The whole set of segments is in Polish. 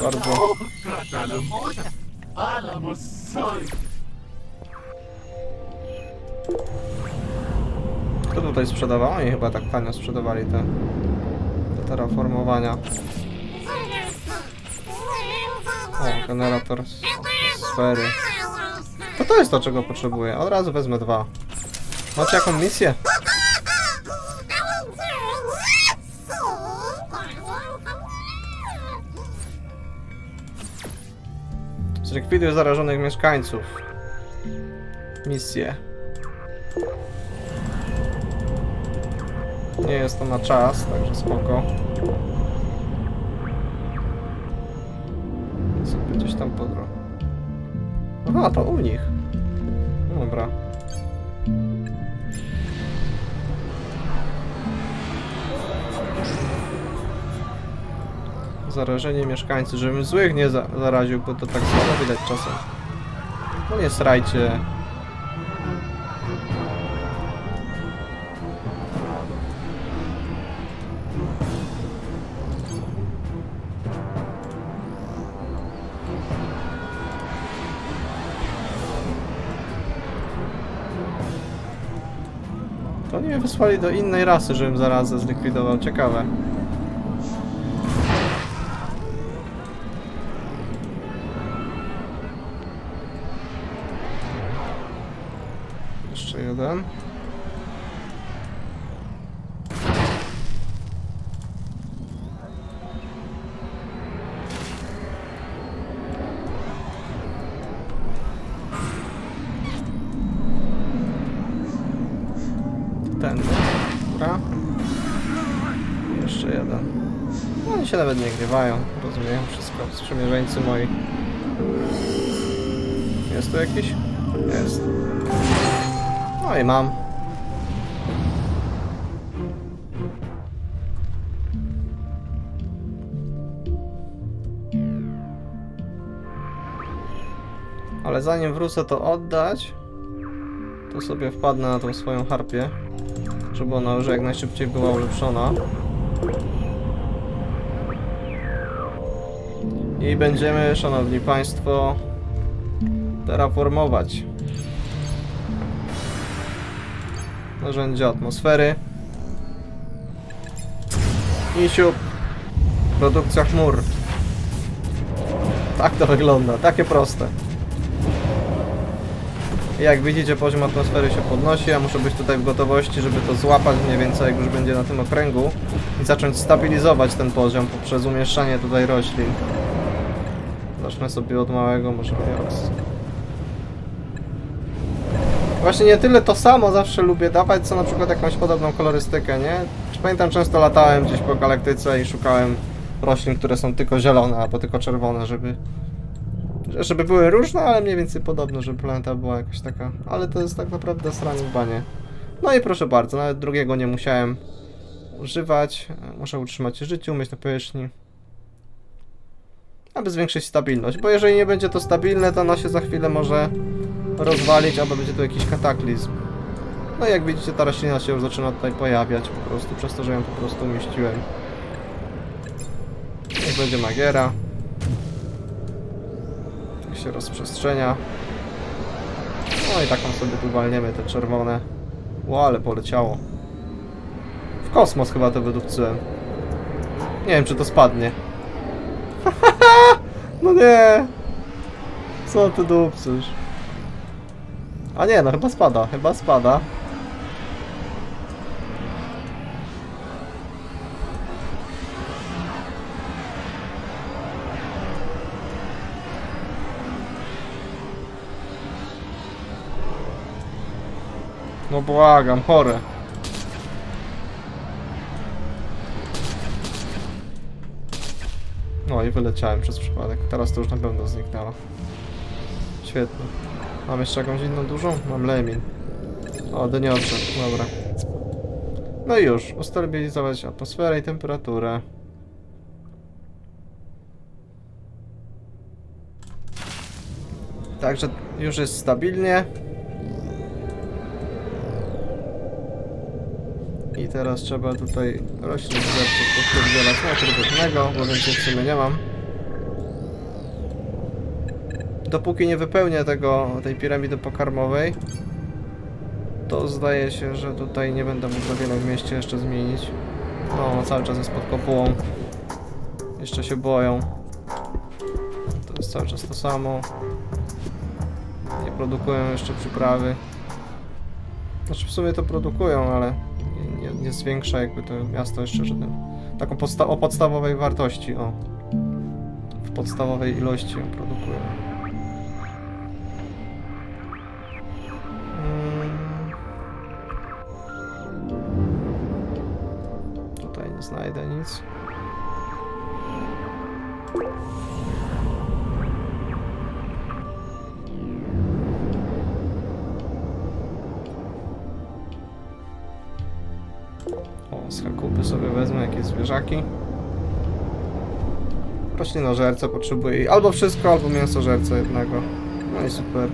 Bardzo. Kto tutaj sprzedawał? Oni chyba tak tanio sprzedawali te, te terraformowania. O, generator s- sfery. To to jest to, czego potrzebuję. Od razu wezmę dwa. Macie jaką misję? Zlikwiduj zarażonych mieszkańców. Misję. Nie jest to na czas, także spoko. Sobie gdzieś tam po drodze. Aha, to u nich. Zarażenie mieszkańców, żebym złych nie za zaraził, bo to tak samo widać czasem. No nie srajcie. To nie wysłali do innej rasy, żebym zarazę zlikwidował. Ciekawe. Jeden. Ten. No, się nawet nie gniewają. Rozumieją wszystko. Sprzymierzeńcy moi. Jest tu jakiś? Jest. No i mam. Ale zanim wrócę to oddać, to sobie wpadnę na tą swoją harpię, żeby ona już jak najszybciej była ulepszona. I będziemy, szanowni państwo, terraformować narzędzia atmosfery. I siup. Produkcja chmur. Tak to wygląda, takie proste. Jak widzicie poziom atmosfery się podnosi, ja muszę być tutaj w gotowości, żeby to złapać mniej więcej jak już będzie na tym okręgu. I zacząć stabilizować ten poziom poprzez umieszczanie tutaj roślin. Zacznę sobie od małego, może Miox Właśnie nie tyle to samo zawsze lubię dawać, co na przykład jakąś podobną kolorystykę, nie? Pamiętam, często latałem gdzieś po galaktyce i szukałem roślin, które są tylko zielone albo tylko czerwone, żeby żeby były różne, ale mniej więcej podobne, żeby planeta była jakaś taka. Ale to jest tak naprawdę sranie w banie. No i proszę bardzo, nawet drugiego nie musiałem używać. Muszę utrzymać życie, umyć na powierzchni. Aby zwiększyć stabilność, bo jeżeli nie będzie to stabilne, to ono się za chwilę może rozwalić, albo będzie tu jakiś kataklizm. No i jak widzicie, ta roślina się już zaczyna tutaj pojawiać po prostu, przez to, że ją po prostu umieściłem. Niech będzie magiera. Jak się rozprzestrzenia. No i taką sobie tu walniemy te czerwone. Ło, ale poleciało. W kosmos chyba to wydupcyłem. Nie wiem, czy to spadnie. no nie. Co ty dupcysz? A nie, no chyba spada, chyba spada. No błagam, chore. No i wyleciałem przez przypadek. Teraz to już na pewno zniknęło. Świetnie. Mam jeszcze jakąś inną dużą? Mam lemin. O, dyniocze, dobra. No i już, ustabilizować atmosferę i temperaturę. Także już jest stabilnie. I teraz trzeba tutaj roślin zlepców podpierdzielać na trybutnego, bo więcej w sumie nie mam. Dopóki nie wypełnię tego, tej piramidy pokarmowej, to zdaje się, że tutaj nie będę mógł za wiele w mieście jeszcze zmienić. No, cały czas jest pod kopułą. Jeszcze się boją. To jest cały czas to samo. Nie produkują jeszcze przyprawy. Znaczy w sumie to produkują, ale nie, nie, zwiększa jakby to miasto jeszcze żadnym. Taką podsta o podstawowej wartości, o. W podstawowej ilości ją produkują. Nie znajdę nic. O, z Hakupy sobie wezmę jakieś zwierzaki. Roślinożerca potrzebuję. Albo wszystko, albo mięsożerca jednego. No i super.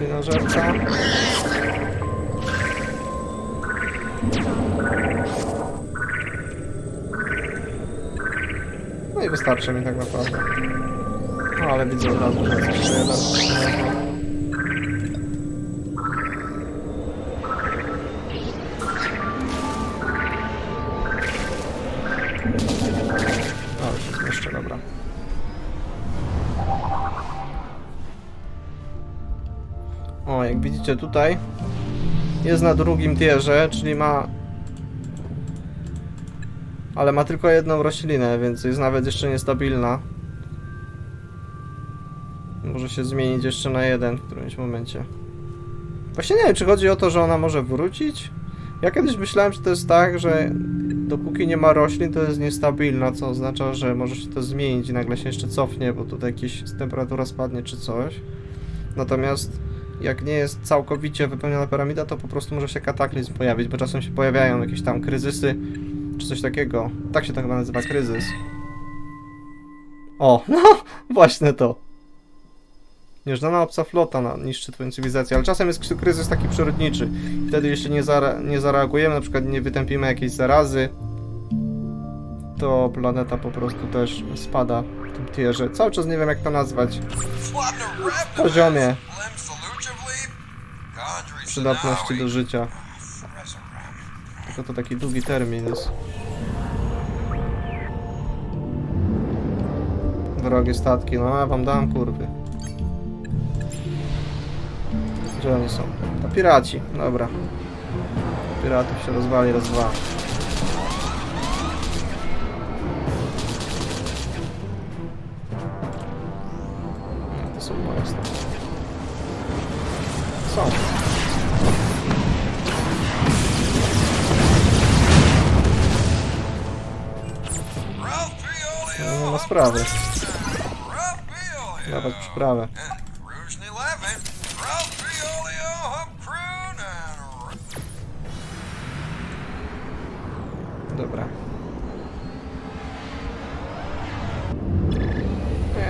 Roślinożerca. No i wystarczy mi tak naprawdę. No ale widzę od razu, że jest jeszcze jeden. O, jak widzicie tutaj jest na drugim tierze, czyli ma ale ma tylko jedną roślinę, więc jest nawet jeszcze niestabilna. Może się zmienić jeszcze na jeden w którymś momencie. Właśnie nie wiem, czy chodzi o to, że ona może wrócić? Ja kiedyś myślałem, że to jest tak, że dopóki nie ma roślin, to jest niestabilna, co oznacza, że może się to zmienić i nagle się jeszcze cofnie, bo tutaj jakieś temperatura spadnie czy coś. Natomiast jak nie jest całkowicie wypełniona piramida, to po prostu może się kataklizm pojawić, bo czasem się pojawiają jakieś tam kryzysy, czy coś takiego. Tak się to chyba nazywa, kryzys. O, no, właśnie to. Nieżdana obca flota na, niszczy twoją cywilizację, ale czasem jest kryzys taki przyrodniczy. Wtedy jeśli nie, zare nie zareagujemy, na przykład nie wytępimy jakiejś zarazy, to planeta po prostu też spada w tym tierze. Cały czas nie wiem jak to nazwać. Poziomie Przydatności do życia. Tylko to taki długi termin jest. Drogie statki, no ja wam dam kurwy. Gdzie oni są? To piraci, dobra. Piratów się rozwali, raz dwa. Sprawy. Dawać przyprawę. Dobra.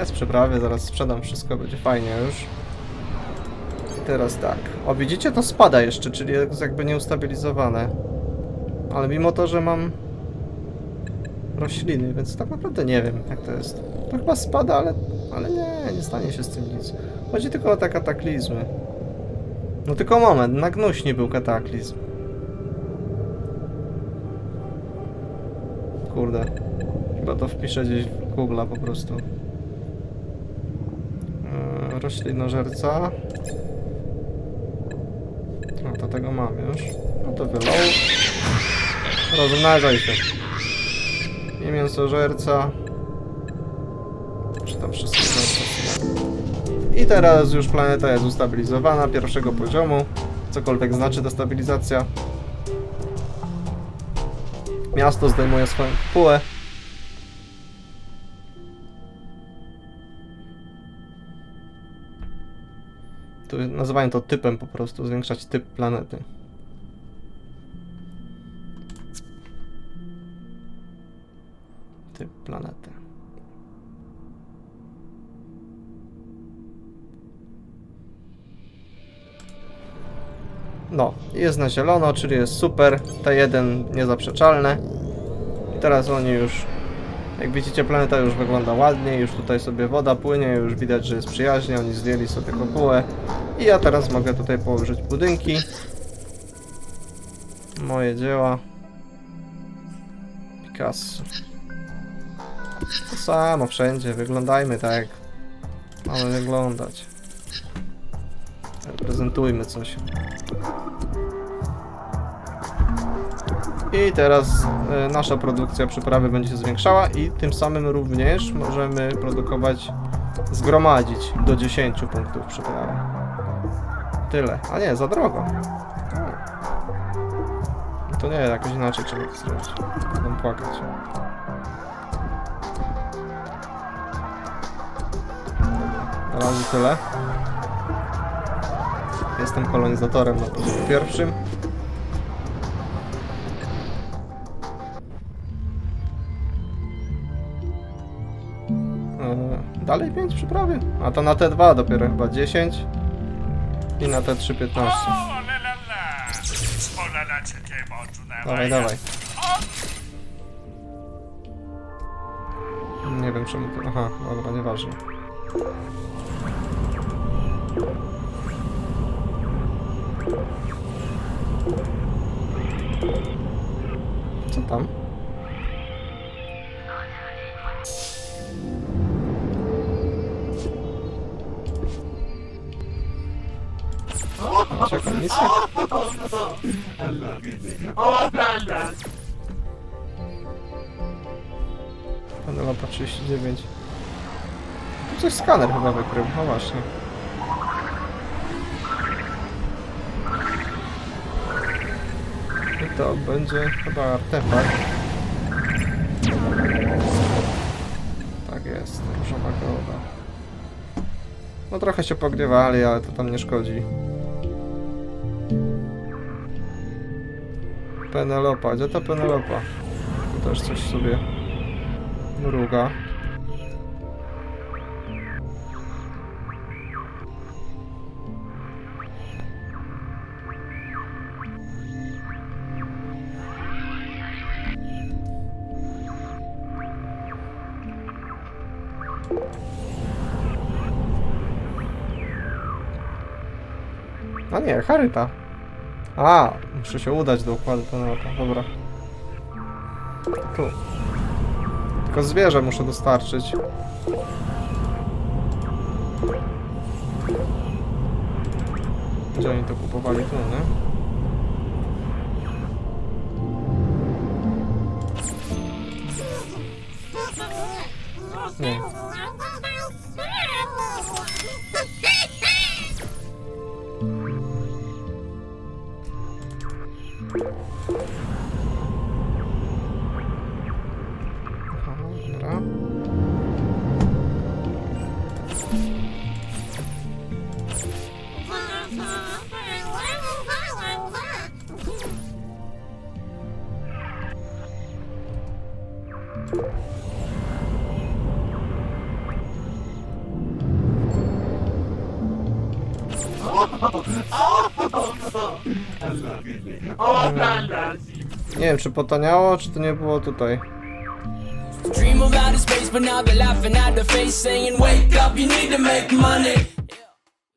Jest przyprawy, zaraz sprzedam wszystko, będzie fajnie już. I teraz tak. O, widzicie, to spada jeszcze, czyli jest jakby nieustabilizowane. Ale mimo to, że mam rośliny, więc tak naprawdę nie wiem, jak to jest. To chyba spada, ale, ale nie, nie stanie się z tym nic. Chodzi tylko o te kataklizmy. No tylko moment, na gnuśni był kataklizm. Kurde. Chyba to wpiszę gdzieś w Google po prostu. Yy, roślinożerca. No to tego mam już. No to wylał. Rozmnażaj się. I mięsożerca. Czy tam wszystko I teraz już planeta jest ustabilizowana pierwszego poziomu. Cokolwiek znaczy ta stabilizacja. Miasto zdejmuje swoją kupułę. Tu nazywają to typem po prostu, zwiększać typ planety. Typ planety. No, jest na zielono, czyli jest super. T1 niezaprzeczalne. I teraz oni już, jak widzicie, planeta już wygląda ładnie. Już tutaj sobie woda płynie, już widać, że jest przyjaźnie. Oni zdjęli sobie kopułę. I ja teraz mogę tutaj położyć budynki. Moje dzieła. Picasso. To samo wszędzie, wyglądajmy tak mamy wyglądać. Reprezentujmy coś. I teraz e, nasza produkcja przyprawy będzie się zwiększała i tym samym również możemy produkować, zgromadzić do 10 punktów przyprawy. Tyle. A nie, za drogo. O. To nie, jakoś inaczej trzeba to zrobić. Będę płakać. Na razie tyle. Jestem kolonizatorem na poziomie pierwszym. Eee, Dalej 5 przyprawy. A to na T2 dopiero chyba 10. I na T3 15. Oh là là là Oh là là, c'était bon, tu n'as Dawaj, dawaj. Nie wiem czemu to... Aha, dobra, nieważne. Co tam? Czekaj, misja? Penelopa 39. Tu coś skaner chyba wykrył, no właśnie. To będzie chyba artefakt. Tak jest, różowa goda. No trochę się pogniewali, ale to tam nie szkodzi. Penelopa, gdzie ta Penelopa? Tu też coś sobie mruga. A nie, Haryta. A, muszę się udać do układu Penelopa, dobra. Tu. Tylko zwierzę muszę dostarczyć. Gdzie oni to kupowali? Tu, nie? Nie. Nie wiem, czy potaniało, czy to nie było tutaj. Dream of outer space, but now they're laughing at the face, saying, Wake up, you need to make money.